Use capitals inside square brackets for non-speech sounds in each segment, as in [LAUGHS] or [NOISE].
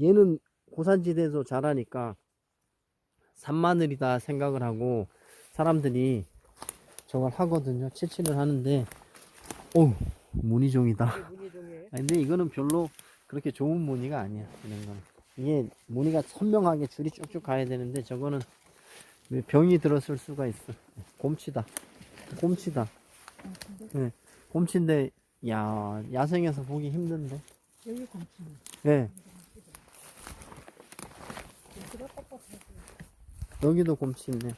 얘는 고산지대에서 자라니까 산마늘이다 생각을 하고 사람들이 저걸 하거든요. 채취를 하는데, 오, 무늬종이다. 근데 이거는 별로 그렇게 좋은 무늬가 아니야. 이런 거는. 이게 무늬가 선명하게 줄이 쭉쭉 가야 되는데 저거는 왜 병이 들었을 수가 있어. 곰치다. 곰치다. 네, 곰치인데 야 야생에서 보기 힘든데. 여기 감치는 네, 여기도 곰치 있네.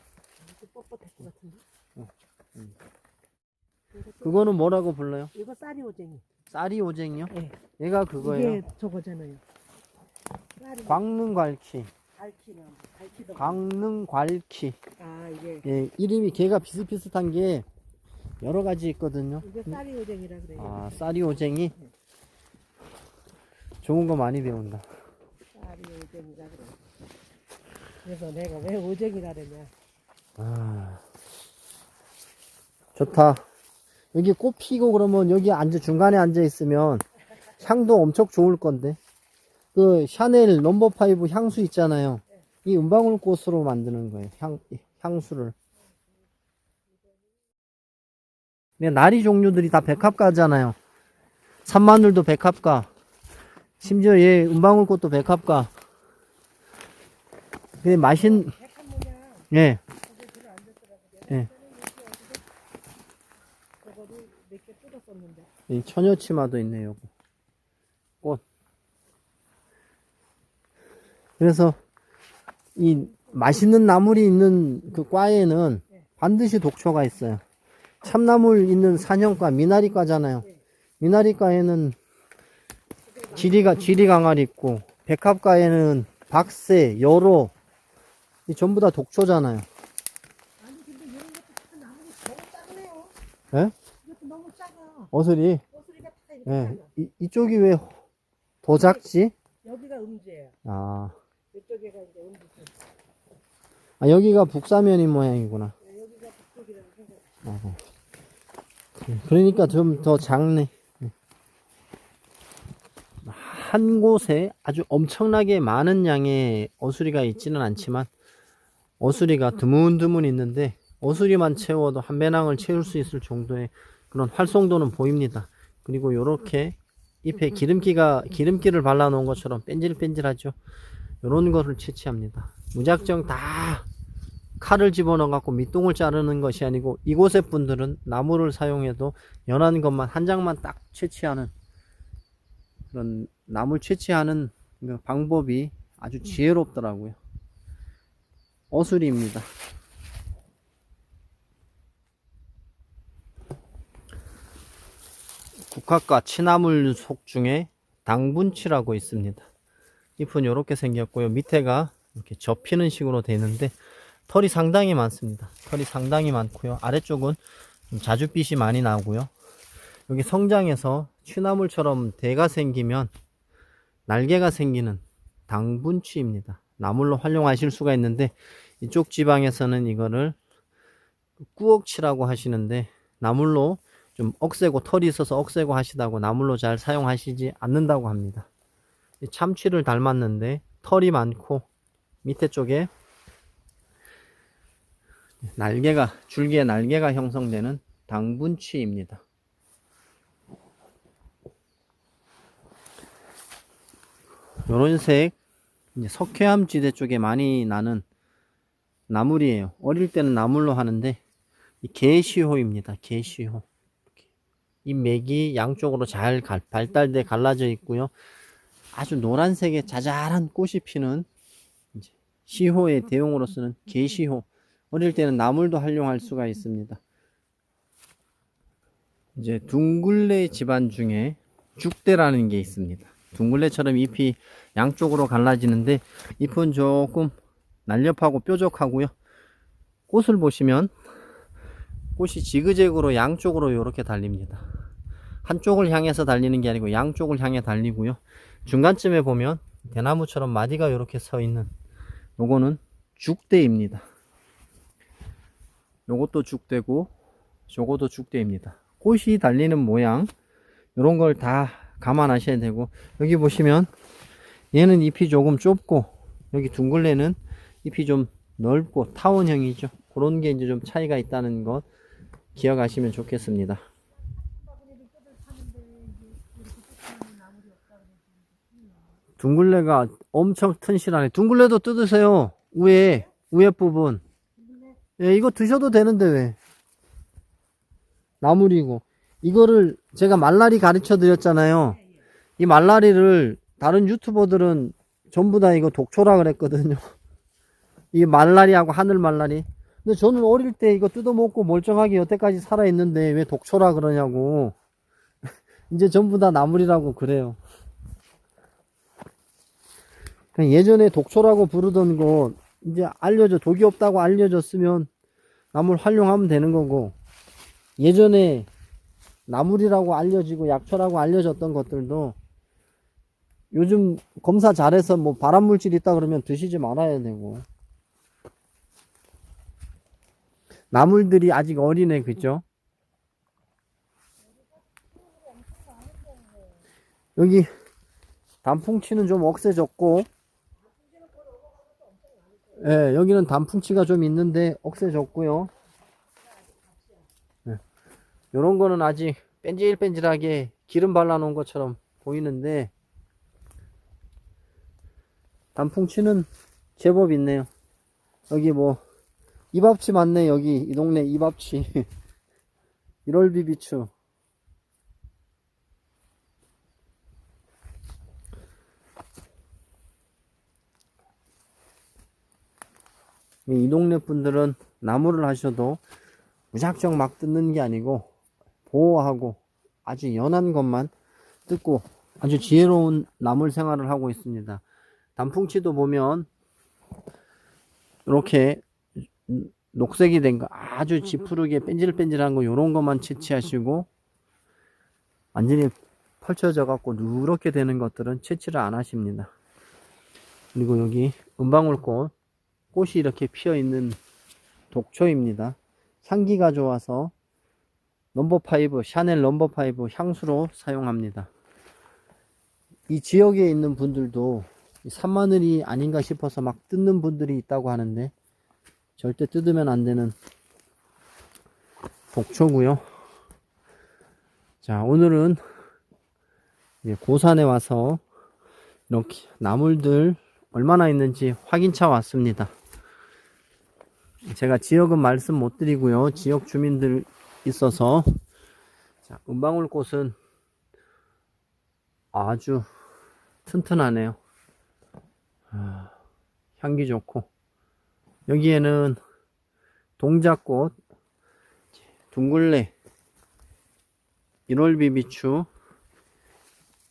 뻣뻣할 것 같은데. 어, 음. 그거는 뭐라고 불러요? 이거 쌀이 오쟁이. 쌀이 오쟁이요? 네. 얘가 그거예요. 이게 저거잖아요. 쌀이 광릉 괄키. 갈치나 갈치도. 광릉 괄키. 아 이게 예, 이름이 걔가 비슷비슷한 게 여러 가지 있거든요. 이게 쌀이 오쟁이라 그래요. 아, 쌀이 오쟁이. 좋은 거 많이 배운다. 쌀이 오쟁이라 그래. 그래서 내가 왜 오쟁이라 그러냐. 아, 좋다. 여기 꽃 피고 그러면 여기 앉아, 중간에 앉아 있으면 향도 엄청 좋을 건데. 그 샤넬 넘버 파이브 향수 있잖아요. 이 은방울 꽃으로 만드는 거예요. 향, 향수를. 근데 나리 종류들이 다 백합가잖아요. 산마늘도 백합가. 심지어 얘 은방울 꽃도 백합가. 근데 모양 예. 예. 이 처녀치마도 있네요. 꽃. 그래서 이 맛있는 나물이 있는 그 과에는 반드시 독초가 있어요. 참나물 있는 산형과 미나리과잖아요. 미나리과에는 지리가 지리 강알이 있고 백합과에는 박새, 여로 이 전부 다 독초잖아요. 아니 근데 이런 것도 다 나무가 너무 작네요. 예? 이것도 너무 작아. 어슬이 꼬스리가 다 이렇게 예. 작아. 이, 이쪽이 왜 더 작지? 여기가 음지예요. 아. 이쪽에가 이제 음지. 아, 여기가 북사면인 모양이구나. 여기가 북쪽이라고 생각. 어허. 그러니까 좀 더 작네. 한 곳에 아주 엄청나게 많은 양의 어수리가 있지는 않지만 어수리가 드문드문 있는데 어수리만 채워도 한 배낭을 채울 수 있을 정도의 그런 활성도는 보입니다. 그리고 요렇게 잎에 기름기가 기름기를 발라 놓은 것처럼 뺀질뺀질하죠. 요런 거를 채취합니다. 무작정 다 칼을 집어넣어 갖고 밑동을 자르는 것이 아니고 이곳의 분들은 나무를 사용해도 연한 것만 한 장만 딱 채취하는 그런 나물 채취하는 그 방법이 아주 지혜롭더라고요. 어수리입니다. 국화과 치나물 속 중에 당분치라고 있습니다. 잎은 이렇게 생겼고요. 밑에가 이렇게 접히는 식으로 되는데 털이 상당히 많습니다. 털이 상당히 많고요. 아래쪽은 좀 자줏빛이 많이 나고요. 여기 성장해서 취나물처럼 대가 생기면 날개가 생기는 당분치입니다. 나물로 활용하실 수가 있는데 이쪽 지방에서는 이거를 꾸억치라고 하시는데 나물로 좀 억세고 털이 있어서 억세고 하시다고 나물로 잘 사용하시지 않는다고 합니다. 이 참치를 닮았는데 털이 많고 밑에 쪽에 날개가 줄기에 날개가 형성되는 당분치입니다. 요런 색 이제 석회암 지대 쪽에 많이 나는 나물이에요. 어릴 때는 나물로 하는데 이 개시호입니다. 개시호. 이 맥이 양쪽으로 잘 갈- 발달돼 갈라져 있고요. 아주 노란색의 자잘한 꽃이 피는 시호의 대용으로 쓰는 개시호. 어릴 때는 나물도 활용할 수가 있습니다. 이제 둥글레 집안 중에 죽대라는 게 있습니다. 둥글레처럼 잎이 양쪽으로 갈라지는데 잎은 조금 날렵하고 뾰족하고요. 꽃을 보시면 꽃이 지그재그로 양쪽으로 이렇게 달립니다. 한쪽을 향해서 달리는 게 아니고 양쪽을 향해 달리고요. 중간쯤에 보면 대나무처럼 마디가 이렇게 서 있는 요거는 죽대입니다. 요것도 죽대고 요것도 죽대입니다. 꽃이 달리는 모양 이런 걸다 감안하셔야 되고 여기 보시면 얘는 잎이 조금 좁고 여기 둥글레는 잎이 좀 넓고 타원형이죠. 그런 게 이제 좀 차이가 있다는 것 기억하시면 좋겠습니다. 둥글레가 엄청 튼실하네. 둥글레도 뜯으세요. 위에 위에 부분. 예, 이거 드셔도 되는데 왜? 나물이고 이거를 제가 말라리 가르쳐 드렸잖아요. 이 말라리를 다른 유튜버들은 전부 다 이거 독초라 그랬거든요. [LAUGHS] 이 말라리하고 하늘 말라리. 근데 저는 어릴 때 이거 뜯어먹고 멀쩡하게 여태까지 살아있는데 왜 독초라 그러냐고. [LAUGHS] 이제 전부 다 나물이라고 그래요. 예전에 독초라고 부르던 거 이제 알려줘 독이 없다고 알려줬으면 나물 활용하면 되는 거고 예전에 나물이라고 알려지고 약초라고 알려졌던 것들도 요즘 검사 잘해서 뭐 발암물질 있다 그러면 드시지 말아야 되고 나물들이 아직 어리네 그죠? 여기 단풍치는 좀 억세졌고 예, 여기는 단풍치가 좀 있는데 억세졌고요. 예. 요런 거는 아직 뺀질뺀질하게 기름 발라 놓은 것처럼 보이는데 단풍치는 제법 있네요. 여기 뭐 이밥치 맞네 여기 이 동네 이밥치 1월 [LAUGHS] 비비추 이 동네 분들은 나무를 하셔도 무작정 막 뜯는 게 아니고 보호하고 아주 연한 것만 뜯고 아주 지혜로운 나물 생활을 하고 있습니다. 단풍치도 보면 이렇게 녹색이 된 거 아주 지푸르게 뺀질뺀질한 거 요런 것만 채취하시고 완전히 펼쳐져 갖고 누렇게 되는 것들은 채취를 안 하십니다. 그리고 여기 은방울꽃 꽃이 이렇게 피어 있는 독초입니다. 향기가 좋아서 넘버 5, 샤넬 넘버 5 향수로 사용합니다. 이 지역에 있는 분들도 이 산마늘이 아닌가 싶어서 막 뜯는 분들이 있다고 하는데 절대 뜯으면 안 되는 독초고요. 자, 오늘은 고산에 와서 이렇게 나물들 얼마나 있는지 확인차 왔습니다. 제가 지역은 말씀 못 드리고요. 지역 주민들 있어서 자, 은방울꽃은 아주 튼튼하네요. 아, 향기 좋고 여기에는 동작꽃, 둥글레, 1월 비비추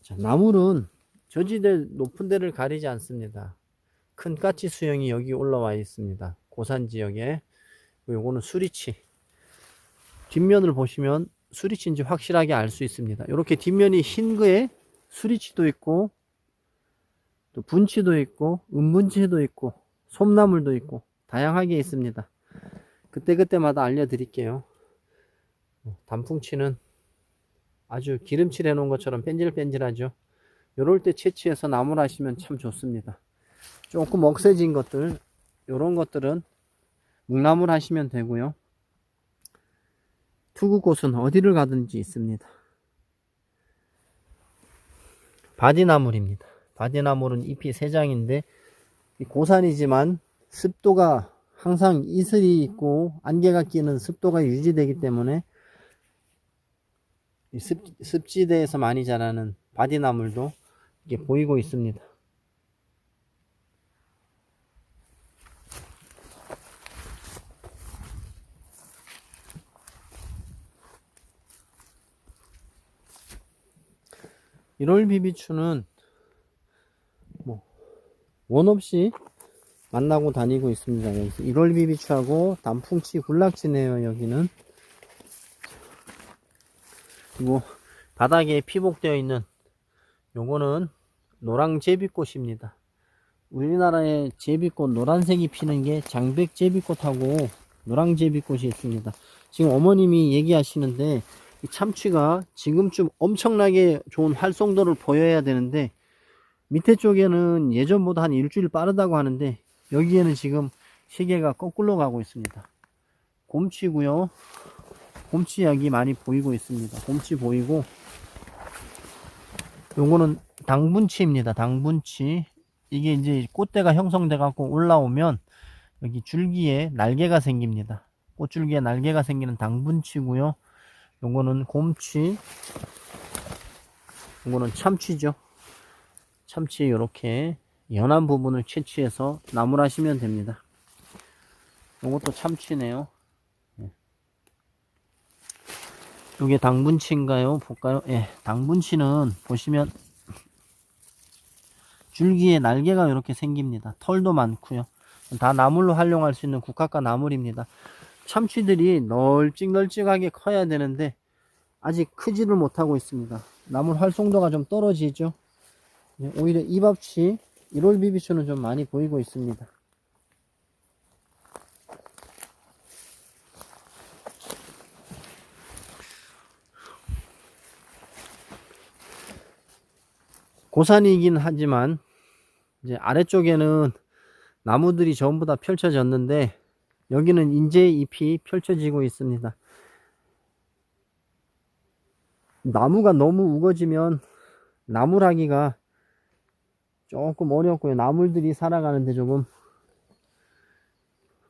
자, 나물은 저지대 높은 데를 가리지 않습니다. 큰 까치 수영이 여기 올라와 있습니다. 고산 지역에 요거는 수리치 뒷면을 보시면 수리치인지 확실하게 알 수 있습니다. 이렇게 뒷면이 흰 거에 수리치도 있고 또 분치도 있고 은분치도 있고 솜나물도 있고 다양하게 있습니다. 그때그때마다 알려드릴게요. 단풍치는 아주 기름칠 해놓은 것처럼 뺀질뺀질하죠. 요럴 때 채취해서 나물 하시면 참 좋습니다. 조금 억세진 것들 요런 것들은 묵나물 하시면 되고요. 투구꽃은 어디를 가든지 있습니다. 바디나물입니다. 바디나물은 잎이 세 장인데 고산이지만 습도가 항상 이슬이 있고 안개가 끼는 습도가 유지되기 때문에 이 습, 습지대에서 많이 자라는 바디나물도 이게 보이고 있습니다. 일월 비비추는 뭐 원 없이 만나고 다니고 있습니다. 여기서 1월 비비추하고 단풍치 군락지네요. 여기는 그리고 바닥에 피복되어 있는 요거는 노랑 제비꽃입니다. 우리나라에 제비꽃 노란색이 피는 게 장백 제비꽃하고 노랑 제비꽃이 있습니다. 지금 어머님이 얘기하시는데 이 참치가 지금쯤 엄청나게 좋은 활성도를 보여야 되는데 밑에 쪽에는 예전보다 한 일주일 빠르다고 하는데 여기에는 지금 시계가 거꾸로 가고 있습니다. 곰치고요. 곰치 약이 많이 보이고 있습니다. 곰치 보이고 요거는 당분치입니다. 당분치. 이게 이제 꽃대가 형성돼 갖고 올라오면 여기 줄기에 날개가 생깁니다. 꽃줄기에 날개가 생기는 당분치고요. 요거는 곰치. 요거는 참치죠. 참치 이렇게 연한 부분을 채취해서 나물하시면 됩니다. 요것도 참치네요. 예. 요게 당분치인가요? 볼까요? 예, 당분치는 보시면 줄기에 날개가 이렇게 생깁니다. 털도 많고요. 다 나물로 활용할 수 있는 국화과 나물입니다. 참치들이 널찍널찍하게 커야 되는데 아직 크지를 못하고 있습니다. 나물 활성도가 좀 떨어지죠. 예, 오히려 이밥치 1월 비비추는 좀 많이 보이고 있습니다. 고산이긴 하지만 이제 아래쪽에는 나무들이 전부 다 펼쳐졌는데 여기는 인제 잎이 펼쳐지고 있습니다. 나무가 너무 우거지면 나물하기가 조금 어렵고요. 나물들이 살아가는데 조금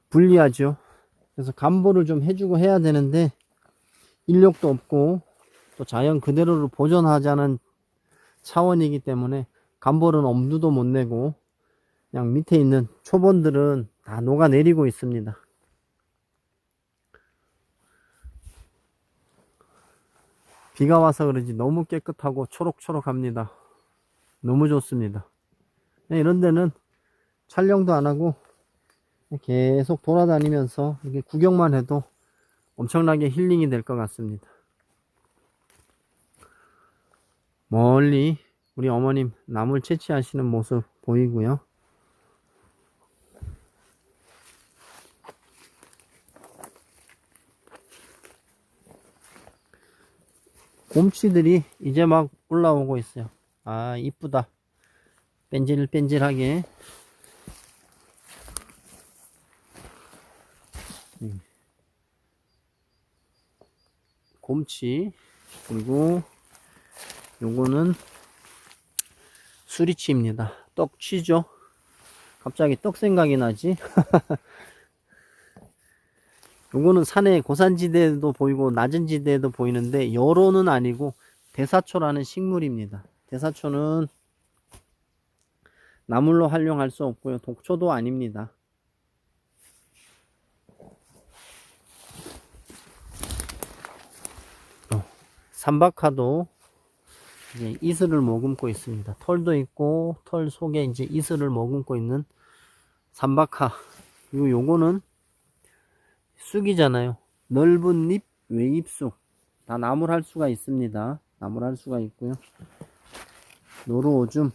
불리하죠. 그래서 감보를 좀 해주고 해야 되는데 인력도 없고 또 자연 그대로를 보존하자는 차원이기 때문에 감보는 엄두도 못 내고 그냥 밑에 있는 초본들은 다 녹아내리고 있습니다. 비가 와서 그런지 너무 깨끗하고 초록초록합니다. 너무 좋습니다. 네, 이런 데는 촬영도 안 하고 계속 돌아다니면서 이렇게 구경만 해도 엄청나게 힐링이 될 것 같습니다. 멀리 우리 어머님 나물 채취하시는 모습 보이고요. 곰치들이 이제 막 올라오고 있어요. 아, 이쁘다. 뺀질뺀질하게. 음. 곰치. 그리고 요거는 수리치입니다. 떡치죠. 갑자기 떡 생각이 나지? [LAUGHS] 요거는 산의 고산지대에도 보이고 낮은 지대에도 보이는데 여로는 아니고 대사초라는 식물입니다. 대사초는 나물로 활용할 수 없고요. 독초도 아닙니다. 어, 삼박하도 이제 이슬을 머금고 있습니다. 털도 있고 털 속에 이제 이슬을 머금고 있는 삼박하. 그리고 요거는 쑥이잖아요. 넓은 잎 외잎쑥 다 나물 할 수가 있습니다. 나물 할 수가 있고요. 노루오줌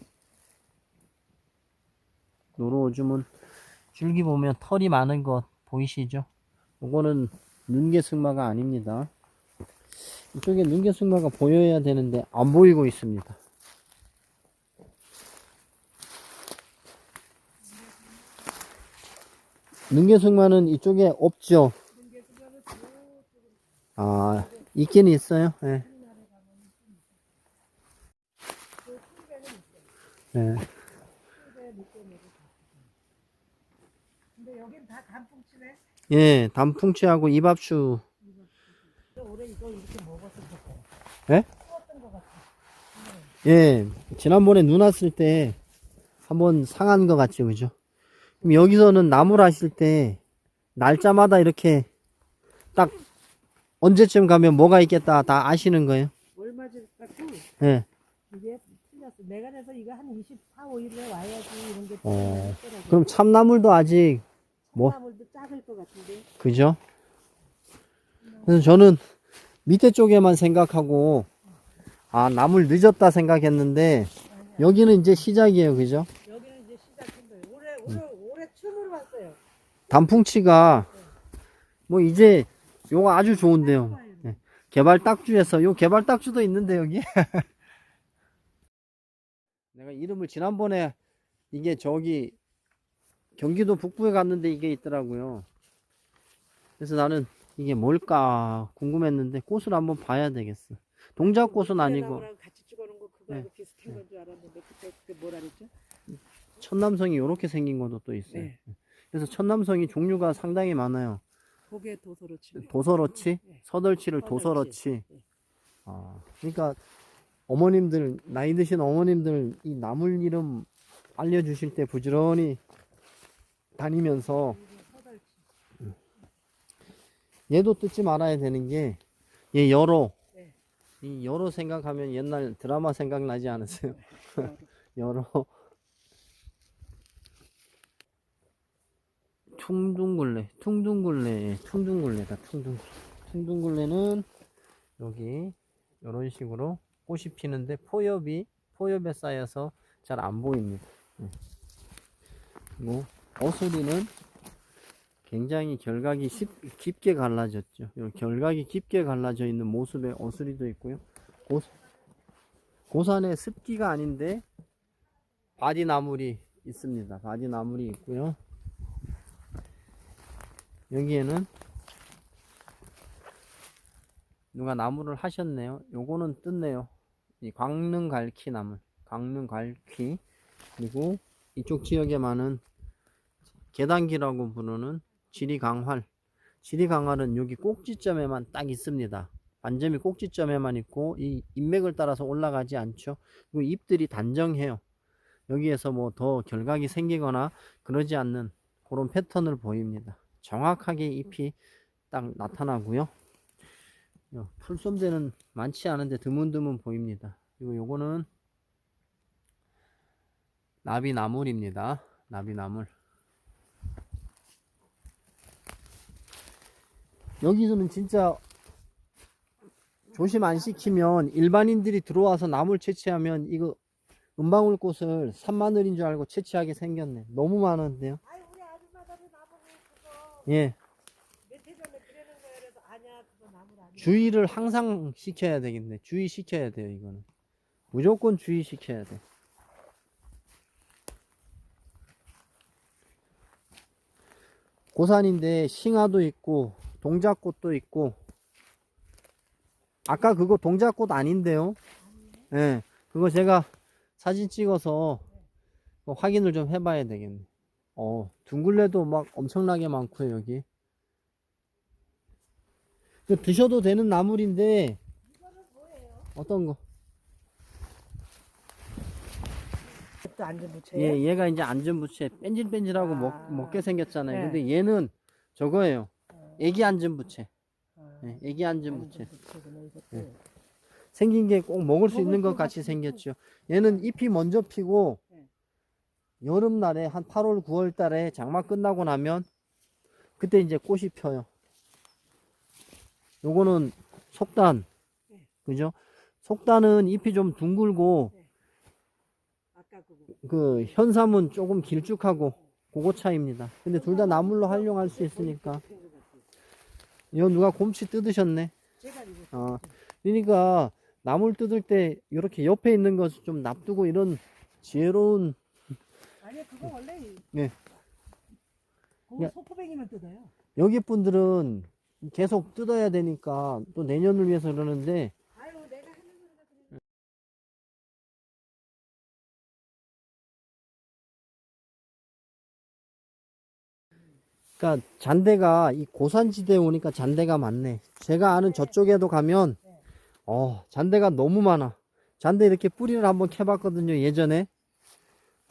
노루오줌은 줄기 보면 털이 많은 것 보이시죠? 요거는 눈개승마가 아닙니다. 이쪽에 눈개승마가 보여야 되는데 안 보이고 있습니다. 눈개승마는 이쪽에 없죠? 아, 있긴 있어요. 예. 예. 다 단풍치네. 예, 단풍치하고 이밥추. 예? 예, 지난번에 눈 왔을 때 한번 상한 것 같죠, 그죠? 그럼 여기서는 나물 하실 때 날짜마다 이렇게 딱 언제쯤 가면 뭐가 있겠다 다 아시는 거예요? 얼마 전 같고 예. 이게 틀렸어. 내가 그래서 이거 한 24, 5일에 와야지 이런 게 어, 틀렸더라고. 그럼 참나물도 아직 뭐- 나물도 작을 것 같은데. 그죠? 그래서 저는 밑에 쪽에만 생각하고 아 나물 늦었다 생각했는데 여기는 이제 시작이에요, 그죠? 여기는 이제 시작한 거예요. 올해 올해 올해 처음으로 왔어요. 단풍치가 뭐 이제 요거 아주 좋은데요. 예. 개발 딱주에서 요 개발 딱주도 있는데 여기 [LAUGHS] 내가 이름을 지난번에 이게 저기 경기도 북부에 갔는데 이게 있더라고요. 그래서 나는 이게 뭘까 궁금했는데 꽃을 한번 봐야 되겠어. 동작꽃은 아니고 네. 그랬죠? 천남성이 이렇게 생긴 것도 또 있어요. 네. 그래서 천남성이 종류가 상당히 많아요. 고개 도서로 치고 도서러치, 네. 서덜치를 서덜치. 도서러치. 네. 아, 그러니까 어머님들 나이 드신 어머님들 이 나물 이름 알려주실 때 부지런히 다니면서. 얘도 뜯지 말아야 되는 게 얘 여로 네. 이 여로 생각하면 옛날 드라마 생각나지 않으세요? [LAUGHS] 여로 퉁둥굴레 퉁둥굴레 퉁둥굴레다 퉁둥굴레 퉁둥굴레는 여기 이런 식으로 꽃이 피는데 포엽이 포엽에 쌓여서 잘 안 보입니다. 예. 그리고 어수리는 굉장히 결각이 십- 깊게 갈라졌죠. 요 결각이 깊게 갈라져 있는 모습의 어수리도 있고요. 고, 고산에 습기가 아닌데 바디나물이 있습니다. 바디나물이 있고요 여기에는 누가 나무를 하셨네요. 요거는 뜯네요. 이 광릉 갈퀴 나물, 광릉 갈퀴 그리고 이쪽 지역에 많은 계단기라고 부르는 지리강활. 지리강활은 여기 꼭지점에만 딱 있습니다. 반점이 꼭지점에만 있고 이 인맥을 따라서 올라가지 않죠. 그리고 잎들이 단정해요. 여기에서 뭐 더 결각이 생기거나 그러지 않는 그런 패턴을 보입니다. 정확하게 잎이 딱 나타나고요. 요 풀솜대는 많지 않은데 드문드문 보입니다. 그리고 요거는 나비나물입니다. 나비나물. 여기서는 진짜 조심 안 시키면 일반인들이 들어와서 나물 채취하면 이거 은방울꽃을 산마늘인 줄 알고 채취하게 생겼네. 너무 많은데요. 아이 우리 아줌마들이 나보고 그거 예. 주의를 항상 시켜야 되겠네. 주의 시켜야 돼요, 이거는. 무조건 주의 시켜야 돼. 고산인데 싱화도 있고 동작꽃도 있고 아까 그거 동작꽃 아닌데요? 예. 그거 제가 사진 찍어서 뭐 확인을 좀 해봐야 되겠네. 어, 둥글레도 막 엄청나게 많고요, 여기. 그 드셔도 되는 나물인데 어떤 거? 또 붙여요. 예, 얘가 이제 안전부채 뺀질뺀질하고 아. 먹, 먹게 생겼잖아요. 네. 근데 얘는 저거예요. 어, 애기 안전부채. 어, 예, 애기 안전부채. 예. 생긴 게 꼭 먹을 수 있는 것것 같이 생겼죠. 얘는 잎이 먼저 피고 네. 여름날에 한 8월, 9월 달에 장마 끝나고 나면 그때 이제 꽃이 펴요. 요거는 속단. 네. 그죠? 속단은 잎이 좀 둥글고 그거. 그 현삼은 조금 길쭉하고 그거 차이입니다. 근데 둘 다 나물로 활용할 수 있으니까. 이거 누가 곰치 뜯으셨네. 어. 그러니까 나물 뜯을 때 이렇게 옆에 있는 거좀 놔두고 이런 지혜로운 아니 그거 원래 네. 그거 야. 소포뱅이만 뜯어요. 여기 분들은 계속 뜯어야 되니까 또 내년을 위해서 그러는데 아유 내가 하는 거니까 그래. 그러니까 잔대가 이 고산지대에 오니까 잔대가 많네. 제가 아는 저쪽에도 가면 어 잔대가 너무 많아. 잔대 이렇게 뿌리를 한번 캐봤거든요 예전에.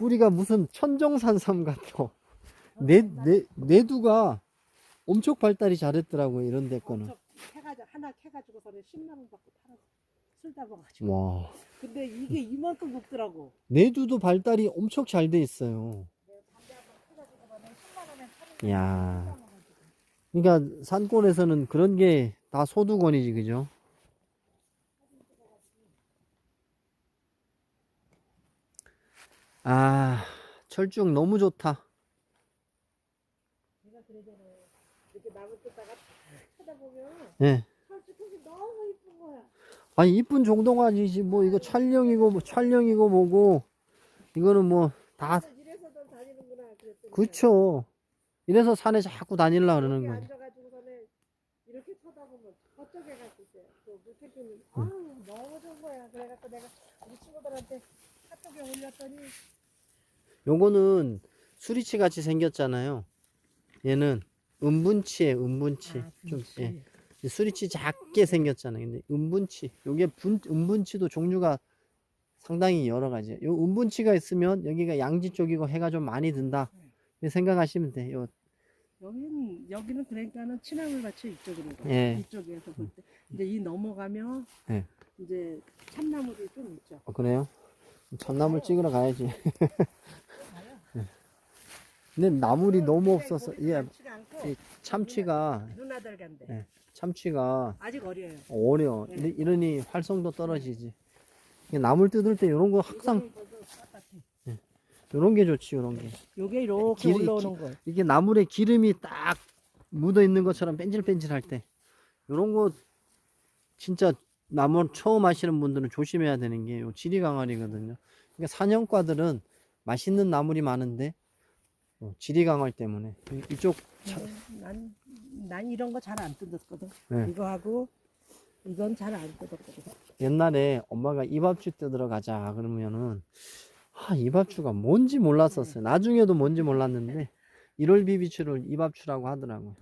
뿌리가 무슨 천정산삼 같아. 내, 내, 내두가 엄청 발달이 잘했더라고요 이런 데 거는. 엄청 캐가지고 하나 캐가지고서는 10만 원 받고 팔아 쓸다 봐가지고. 와 근데 이게 이만큼 높더라고. 내두도 발달이 엄청 잘 돼 있어요. 야, 그러니까 산골에서는 그런 게 다 소두건이지, 그죠? 아, 철쭉 너무 좋다. 내가 그러잖아요. 이렇게 나무 뜯다가 쳐다보면 예. 솔직히 너무 이쁜 거야. 아니, 이쁜 정도가 아니지, 뭐, 이거 촬영이고, 뭐, 촬영이고 뭐고, 이거는 뭐다 이래서도 다니는구나 그랬더니 그쵸. 이래서 산에 자꾸 다닐라 그러는 여기 거예요. 앉아가지고서는 이렇게 쳐다보면 저쪽에 갔을 때, 그 무태기는 아우 너무 좋은 거야. 그래갖고 내가 우리 친구들한테 카톡에 올렸더니 요거는 수리치 같이 생겼잖아요. 얘는 은분치에 은분치. 아, 좀. 예. 이 수리치 작게 생겼잖아요. 근데 은분치. 요게 분 은분치도 종류가 상당히 여러 가지예요. 요 은분치가 있으면 여기가 양지 쪽이고 해가 좀 많이 든다. 이렇게 생각하시면 돼. 요 여기는 여기는 그러니까는 친나물 밭이 이쪽으로 가. 예. 이쪽에서 볼 때. 근데 이 넘어가면 예. 이제 참나물이 좀 있죠. 어, 그래요? 참나물 찍으러 가야지. [LAUGHS] 근데 나물이 너무 근데 없어서 예, 이 참치가 누나들 간대. 예. 참치가 아직 어려요. 어려워. 네. 근데 이러니 활성도 떨어지지. 이게 나물 뜯을 때 이런 거 항상. 이런 게 좋지, 이런 게. 요게 이렇게 길이- 올라오는 거. 이게 나물에 기름이 딱 묻어 있는 것처럼 뺀질뺀질할 때 이런 거 진짜 나물 처음 하시는 분들은 조심해야 되는 게 요 지리 강화리거든요. 그러니까 산형과들은 맛있는 나물이 많은데 어, 지리 강화 때문에 이- 이쪽 차- 난, 난 이런 거 잘 안 뜯었거든. 네. 이거 하고 이건 잘 안 뜯었거든. 옛날에 엄마가 이밥주 뜯으러 가자 그러면은 아, 이밥주가 뭔지 몰랐었어요. 나중에도 뭔지 몰랐는데 1월 비비추를 이밥주라고 하더라고요.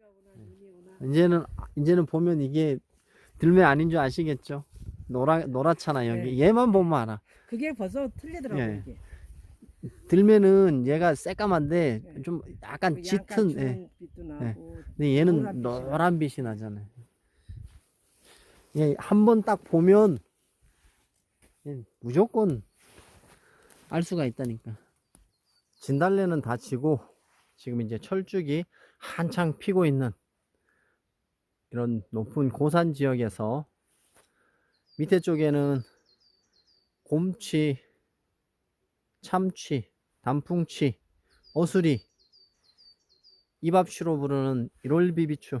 오나. 이제는 이제는 보면 이게 들매 아닌 줄 아시겠죠? 노라 노랗잖아 여기. 네. 얘만 보면 알아. 그게 벌써 틀리더라고 예. 이게. 들매는 얘가 새까만데 네. 좀 약간 그 짙은. 예. 양가추빛도 나고. 근데 얘는 노란 빛이 노란 빛이 나잖아요. 얘한번 딱 보면 얘 무조건 알 수가 있다니까. 진달래는 다 지고 지금 이제 철쭉이 한창 피고 있는 이런 높은 고산 지역에서 밑에 쪽에는 곰치, 참치, 단풍치, 어수리, 이밥추로 부르는 1월 비비추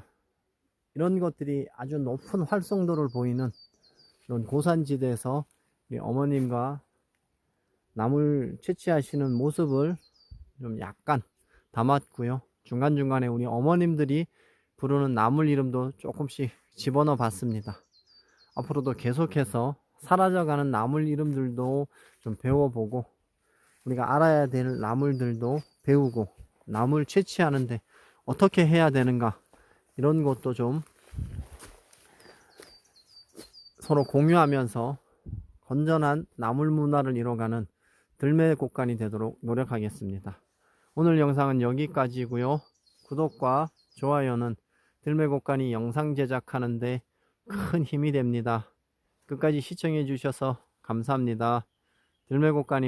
이런 것들이 아주 높은 활성도를 보이는 이런 고산지대에서 어머님과 나물 채취하시는 모습을 좀 약간 담았고요. 중간중간에 우리 어머님들이 부르는 나물 이름도 조금씩 집어넣어 봤습니다. 앞으로도 계속해서 사라져가는 나물 이름들도 좀 배워보고 우리가 알아야 될 나물들도 배우고 나물 채취하는데 어떻게 해야 되는가 이런 것도 좀 서로 공유하면서 건전한 나물 문화를 이뤄가는 들매 곡간이 되도록 노력하겠습니다. 오늘 영상은 여기까지고요. 구독과 좋아요는 들매 곡간이 영상 제작하는데 큰 힘이 됩니다. 끝까지 시청해 주셔서 감사합니다. 들매 곡간입니다.